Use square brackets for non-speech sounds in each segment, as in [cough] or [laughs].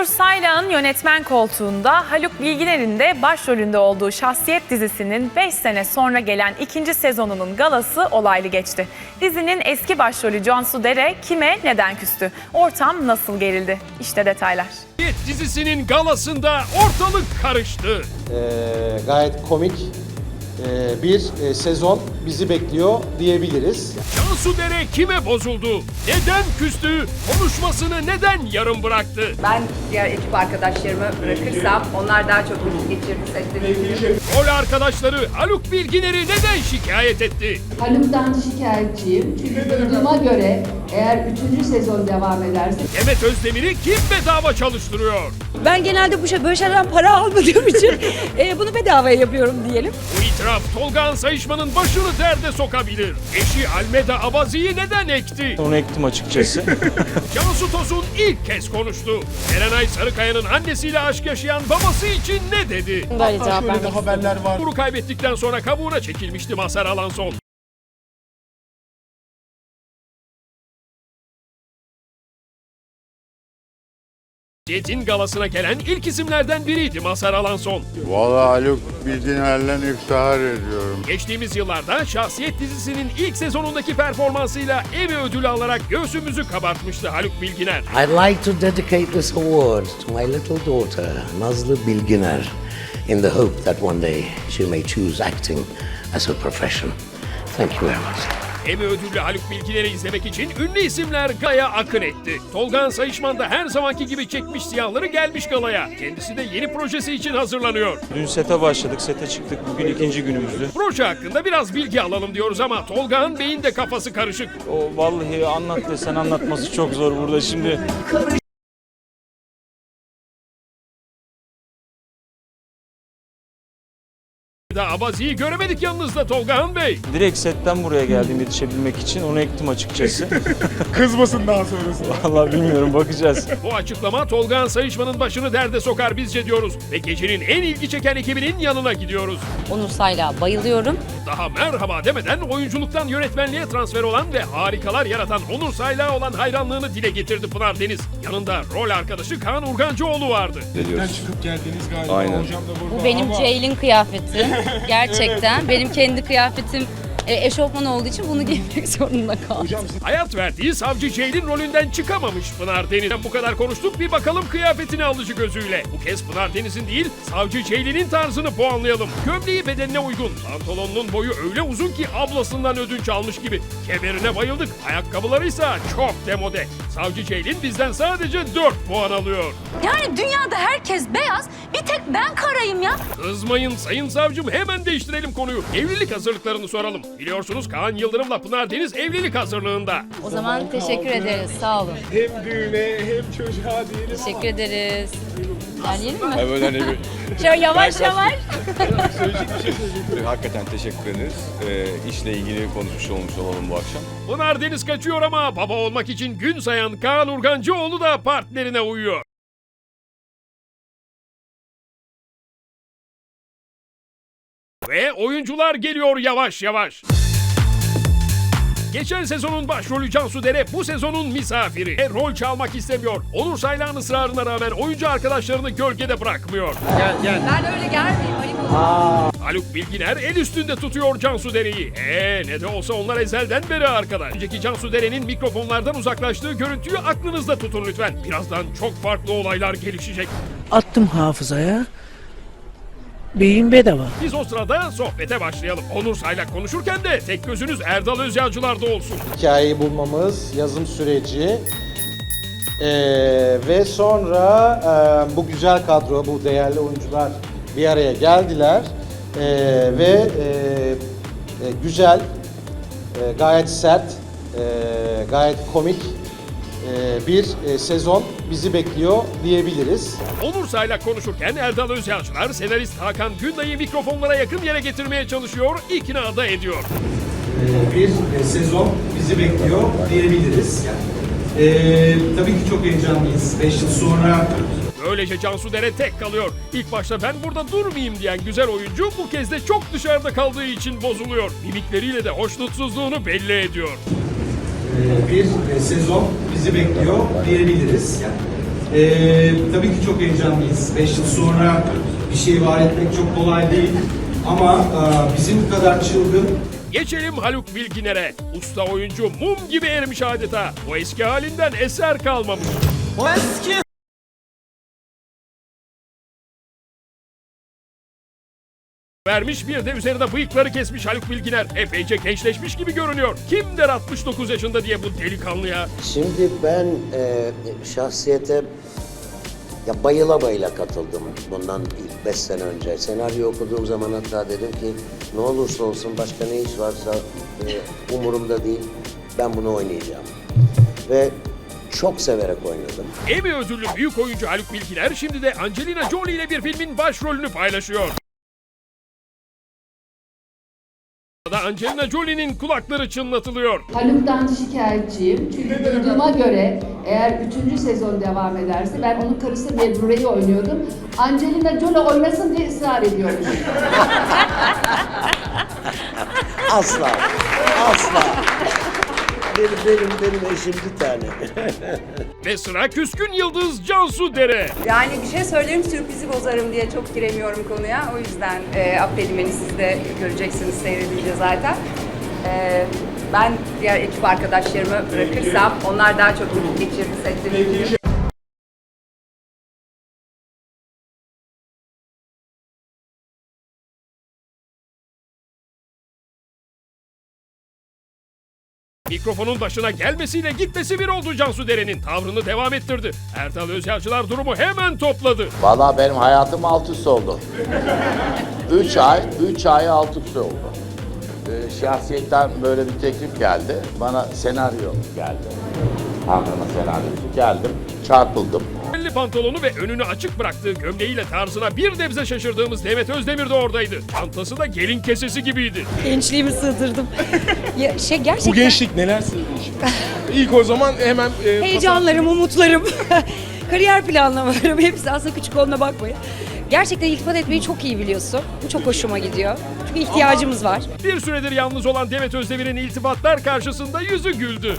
Onur Saylak'ın yönetmen koltuğunda Haluk Bilginer'in de başrolünde olduğu Şahsiyet dizisinin 5 sene sonra gelen ikinci sezonunun galası olaylı geçti. Dizinin eski başrolü Cansu Dere kime neden küstü? Ortam nasıl gerildi? İşte detaylar. Hit dizisinin galasında ortalık karıştı. Ee, gayet komik bir e, sezon bizi bekliyor diyebiliriz. Cansu Dere kime bozuldu? Neden küstü? Konuşmasını neden yarım bıraktı? Ben diğer ekip arkadaşlarımı bırakırsam onlar daha çok vakit geçirdi sette. Rol arkadaşları Haluk Bilginer'i neden şikayet etti? Haluk'tan şikayetçiyim. Çünkü duyduğuma göre eğer 3. sezon devam ederse Demet Özdemir'i kim bedava çalıştırıyor? Ben genelde bu şey böyle şeylerden para almadığım için [laughs] e, bunu bedavaya yapıyorum diyelim. Bu itiraf Tolga Sayışman'ın başını derde sokabilir. Eşi Almeda Abazi'yi neden ekti? Onu ektim açıkçası. [laughs] Cansu Tosun ilk kez konuştu. Serenay Sarıkaya'nın annesiyle aşk yaşayan babası için ne dedi? Böyle cevap vermek Bunu kaybettikten sonra kabuğuna çekilmişti Mazhar Alanson. Jet'in galasına gelen ilk isimlerden biriydi Mazhar Alanson. Vallahi Haluk Bilginer'le iftihar ediyorum. Geçtiğimiz yıllarda Şahsiyet dizisinin ilk sezonundaki performansıyla Emmy ödülü alarak göğsümüzü kabartmıştı Haluk Bilginer. I'd like to dedicate this award to my little daughter, Nazlı Bilginer, in the hope that one day she may choose acting as her profession. Thank you very much. Emmy ödüllü Haluk Bilginer'i izlemek için ünlü isimler galaya akın etti. Tolgan Sayışman da her zamanki gibi çekmiş siyahları gelmiş galaya. Kendisi de yeni projesi için hazırlanıyor. Dün sete başladık, sete çıktık. Bugün ikinci günümüzdü. Proje hakkında biraz bilgi alalım diyoruz ama Tolga'nın beyin de kafası karışık. O vallahi anlat desen anlatması çok zor burada şimdi. Daha Abazi'yi göremedik yanınızda Tolgahan Bey. Direkt setten buraya geldim yetişebilmek için. Onu ektim açıkçası. [laughs] Kızmasın daha sonrası. Vallahi bilmiyorum bakacağız. [laughs] Bu açıklama Tolgahan Sayışman'ın başını derde sokar bizce diyoruz. Ve gecenin en ilgi çeken ekibinin yanına gidiyoruz. Onur Sayla bayılıyorum. Daha merhaba demeden oyunculuktan yönetmenliğe transfer olan ve harikalar yaratan Onur Sayla olan hayranlığını dile getirdi Pınar Deniz. Yanında rol arkadaşı Kaan Urgancıoğlu vardı. çıkıp geldiniz galiba. Aynen. Hocam da burada. Bu benim Ceylin kıyafeti. [laughs] Gerçekten benim kendi kıyafetim e, eşofman olduğu için bunu [laughs] giymek zorunda kaldım. Hayat verdiği savcı Ceylin rolünden çıkamamış Pınar Deniz'den bu kadar konuştuk bir bakalım kıyafetini alıcı gözüyle. Bu kez Pınar Deniz'in değil savcı Ceylin'in tarzını puanlayalım. Gömleği bedenine uygun. Pantolonunun boyu öyle uzun ki ablasından ödünç almış gibi. Kemerine bayıldık. Ayakkabıları ise çok demode. Savcı Ceylin bizden sadece 4 puan alıyor. Yani dünyada herkes beyaz, bir tek ben karayım ya. Kızmayın sayın savcım hemen değiştirelim konuyu. Evlilik hazırlıklarını soralım. Biliyorsunuz Kaan Yıldırım'la Pınar Deniz evlilik hazırlığında. O zaman teşekkür ederiz. Sağ olun. Hem düğüne hem çocuğa diyelim. Teşekkür ederiz. Yerleyelim mi? Böyle hani bir [laughs] Şöyle yavaş yavaş. [laughs] Hakikaten teşekkür ederiz. Ee, işle ilgili konuşmuş olmuş olalım bu akşam. Pınar Deniz kaçıyor ama baba olmak için gün sayan Kaan Urgancıoğlu da partnerine uyuyor. Ve oyuncular geliyor yavaş yavaş. Geçen sezonun başrolü Cansu Dere bu sezonun misafiri. E, rol çalmak istemiyor. Onur Saylan ısrarına rağmen oyuncu arkadaşlarını gölgede bırakmıyor. Ben öyle gelmeyeyim Ali bu. Haluk Bilginer el üstünde tutuyor Cansu Dere'yi. Ee ne de olsa onlar ezelden beri arkadaş. Önceki Cansu Dere'nin mikrofonlardan uzaklaştığı görüntüyü aklınızda tutun lütfen. Birazdan çok farklı olaylar gelişecek. Attım hafızaya. Beyin bedava. Biz o sırada sohbete başlayalım. Onur Saylak konuşurken de tek gözünüz Erdal Özyağcılar'da olsun. Hikayeyi bulmamız, yazım süreci ee, ve sonra e, bu güzel kadro, bu değerli oyuncular bir araya geldiler Ee, ve e, e, güzel, e, gayet sert, e, gayet komik bir e, sezon bizi bekliyor diyebiliriz. Onur Saylak konuşurken Erdal Özyağcılar senarist Hakan Günday'ı mikrofonlara yakın yere getirmeye çalışıyor, ikna da ediyor. bir sezon bizi bekliyor diyebiliriz. tabii ki çok heyecanlıyız. 5 yıl sonra Böylece Cansu Dere tek kalıyor. İlk başta ben burada durmayayım diyen güzel oyuncu bu kez de çok dışarıda kaldığı için bozuluyor. Mimikleriyle de hoşnutsuzluğunu belli ediyor. bir sezon bizi bekliyor diyebiliriz. Ee, tabii ki çok heyecanlıyız. 5 yıl sonra bir şey var etmek çok kolay değil. Ama e, bizim kadar çılgın Geçelim Haluk Bilginer'e. Usta oyuncu mum gibi erimiş adeta. O eski halinden eser kalmamış. Vermiş bir de üzerine bıyıkları kesmiş Haluk Bilginer. Epeyce gençleşmiş gibi görünüyor. Kim der 69 yaşında diye bu delikanlıya? Şimdi ben e, şahsiyete ya bayıla bayıla katıldım bundan ilk beş sene önce. Senaryo okuduğum zaman hatta dedim ki ne olursa olsun başka ne iş varsa e, umurumda değil. Ben bunu oynayacağım. Ve çok severek oynadım. Emmy ödüllü büyük oyuncu Haluk Bilginer şimdi de Angelina Jolie ile bir filmin başrolünü paylaşıyor. Da Angelina Jolie'nin kulakları çınlatılıyor. Haluk'tan şikayetçiyim. Çünkü duyduğuma göre eğer üçüncü sezon devam ederse ben onun karısı Nebrure'yi oynuyordum. Angelina Jolie oynasın diye ısrar ediyormuş. Asla, asla. Benim, benim, benim eşim bir tane. [laughs] Ve sıra küskün yıldız Cansu Dere. Yani bir şey söylerim sürprizi bozarım diye çok giremiyorum konuya. O yüzden e, affedin beni siz de göreceksiniz seyredince zaten. E, ben diğer ekip arkadaşlarımı bırakırsam onlar daha çok vakit geçirdi sette. Mikrofonun başına gelmesiyle gitmesi bir oldu Cansu Dere'nin. Tavrını devam ettirdi. Ertal Özyalçılar durumu hemen topladı. Vallahi benim hayatım alt üst oldu. Üç ay, üç ay alt üst oldu. Ee, şahsiyetten böyle bir teklif geldi. Bana senaryo geldi. Anlama senaryosu geldim. Çarpıldım. Belli pantolonu ve önünü açık bıraktığı gömleğiyle tarzına bir nebze şaşırdığımız Demet Özdemir de oradaydı. Çantası da gelin kesesi gibiydi. Gençliğimi sığdırdım. ya, şey gerçekten Bu gençlik neler sığdırmış. [laughs] İlk o zaman hemen e, heyecanlarım, umutlarım, [laughs] kariyer planlamalarım hepsi aslında küçük olduğuna bakmayın. Gerçekten iltifat etmeyi çok iyi biliyorsun. Bu çok hoşuma gidiyor. Çünkü ihtiyacımız var. Bir süredir yalnız olan Demet Özdemir'in iltifatlar karşısında yüzü güldü.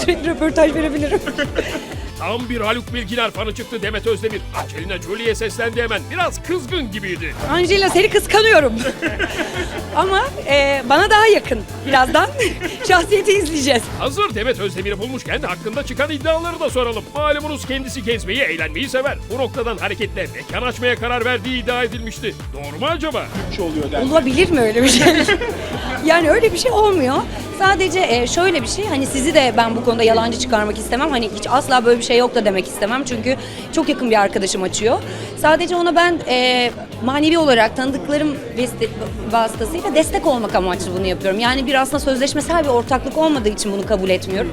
Sürekli röportaj verebilirim. [laughs] Tam bir Haluk Bilginer fanı çıktı Demet Özdemir. Angelina Jolie'ye seslendi hemen. Biraz kızgın gibiydi. Angela seni kıskanıyorum. [laughs] Ama e, bana daha yakın. Birazdan [laughs] şahsiyeti izleyeceğiz. Hazır Demet Özdemir'i bulmuşken hakkında çıkan iddiaları da soralım. Malumunuz kendisi gezmeyi, eğlenmeyi sever. Bu noktadan hareketle mekan açmaya karar verdiği iddia edilmişti. Doğru mu acaba? Olabilir mi öyle bir şey? [laughs] yani öyle bir şey olmuyor. Sadece e, şöyle bir şey hani sizi de ben bu konuda yalancı çıkarmak istemem. Hani hiç asla böyle bir şey yok da demek istemem. Çünkü çok yakın bir arkadaşım açıyor. Sadece ona ben e, manevi olarak tanıdıklarım vasıtasıyla destek olmak amaçlı bunu yapıyorum. Yani bir aslında sözleşmesel bir ortaklık olmadığı için bunu kabul etmiyorum.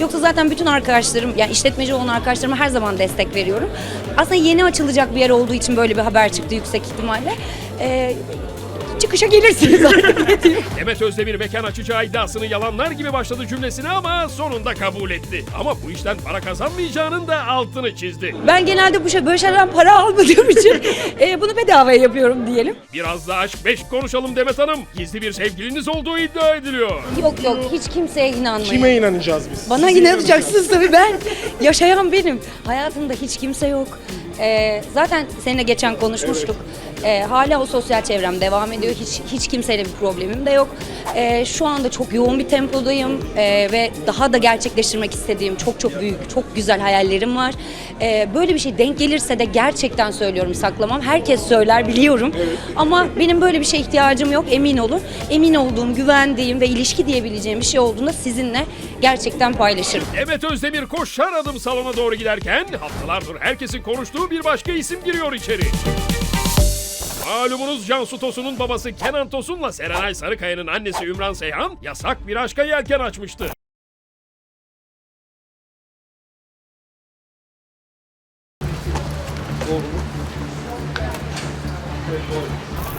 Yoksa zaten bütün arkadaşlarım, yani işletmeci olan arkadaşlarıma her zaman destek veriyorum. Aslında yeni açılacak bir yer olduğu için böyle bir haber çıktı yüksek ihtimalle. E, çıkışa gelirsiniz [laughs] artık ne diyeyim. Demet Özdemir mekan açacağı iddiasını yalanlar gibi başladı cümlesine ama sonunda kabul etti. Ama bu işten para kazanmayacağının da altını çizdi. Ben genelde bu şey böyle şeylerden para almadığım için e, bunu bedavaya yapıyorum diyelim. Biraz da aşk beş konuşalım Demet Hanım. Gizli bir sevgiliniz olduğu iddia ediliyor. Yok yok hiç kimseye inanmayın. inanacağız biz? Bana inanacaksınız tabii ben. Yaşayan benim. Hayatımda hiç kimse yok. Ee, zaten seninle geçen konuşmuştuk. Ee, hala o sosyal çevrem devam ediyor. Hiç hiç kimseyle bir problemim de yok. Ee, şu anda çok yoğun bir tempodayım Ee, ve daha da gerçekleştirmek istediğim çok çok büyük, çok güzel hayallerim var. Ee, böyle bir şey denk gelirse de gerçekten söylüyorum saklamam. Herkes söyler biliyorum. Ama benim böyle bir şeye ihtiyacım yok emin olun. Emin olduğum, güvendiğim ve ilişki diyebileceğim bir şey olduğunda sizinle gerçekten paylaşırım. Demet Özdemir koşar adım salona doğru giderken haftalardır herkesin konuştuğu bir başka isim giriyor içeri. Malumunuz Cansu Tosun'un babası Kenan Tosun'la Serenay Sarıkaya'nın annesi Ümran Seyhan yasak bir aşka yelken açmıştı.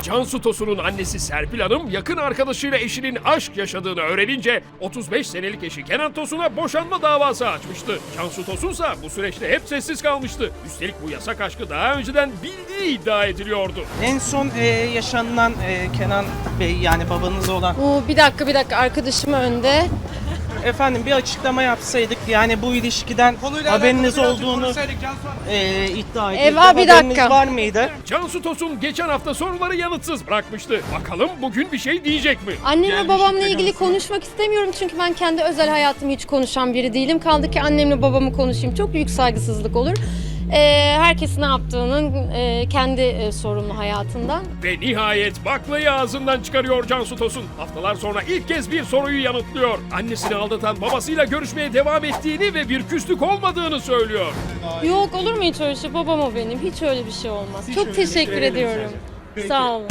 Cansu Tosun'un annesi Serpil Hanım yakın arkadaşıyla eşinin aşk yaşadığını öğrenince 35 senelik eşi Kenan Tosun'a boşanma davası açmıştı. Cansu Tosun ise bu süreçte hep sessiz kalmıştı. Üstelik bu yasak aşkı daha önceden bildiği iddia ediliyordu. En son e, yaşanılan e, Kenan Bey yani babanız olan Oo, bir dakika bir dakika arkadaşım önde. Efendim bir açıklama yapsaydık yani bu ilişkiden haberiniz olduğunu e, iddia edildi. Eva, bir Haberiniz dakika. var mıydı? Cansu Tosun geçen hafta soruları yanıtsız bırakmıştı. Bakalım bugün bir şey diyecek mi? Annemle babamla ilgili konuşmak istemiyorum çünkü ben kendi özel hayatımı hiç konuşan biri değilim. Kaldı ki annemle babamı konuşayım. Çok büyük saygısızlık olur. Ee, herkes ne yaptığının e, kendi e, sorumlu hayatından. Ve nihayet baklayı ağzından çıkarıyor Cansu Tosun. Haftalar sonra ilk kez bir soruyu yanıtlıyor. Annesini aldatan babasıyla görüşmeye devam ettiğini ve bir küslük olmadığını söylüyor. Yok olur mu hiç öyle şey? Babam o benim. Hiç öyle bir şey olmaz. Çok teşekkür ediyorum. Sağ olun.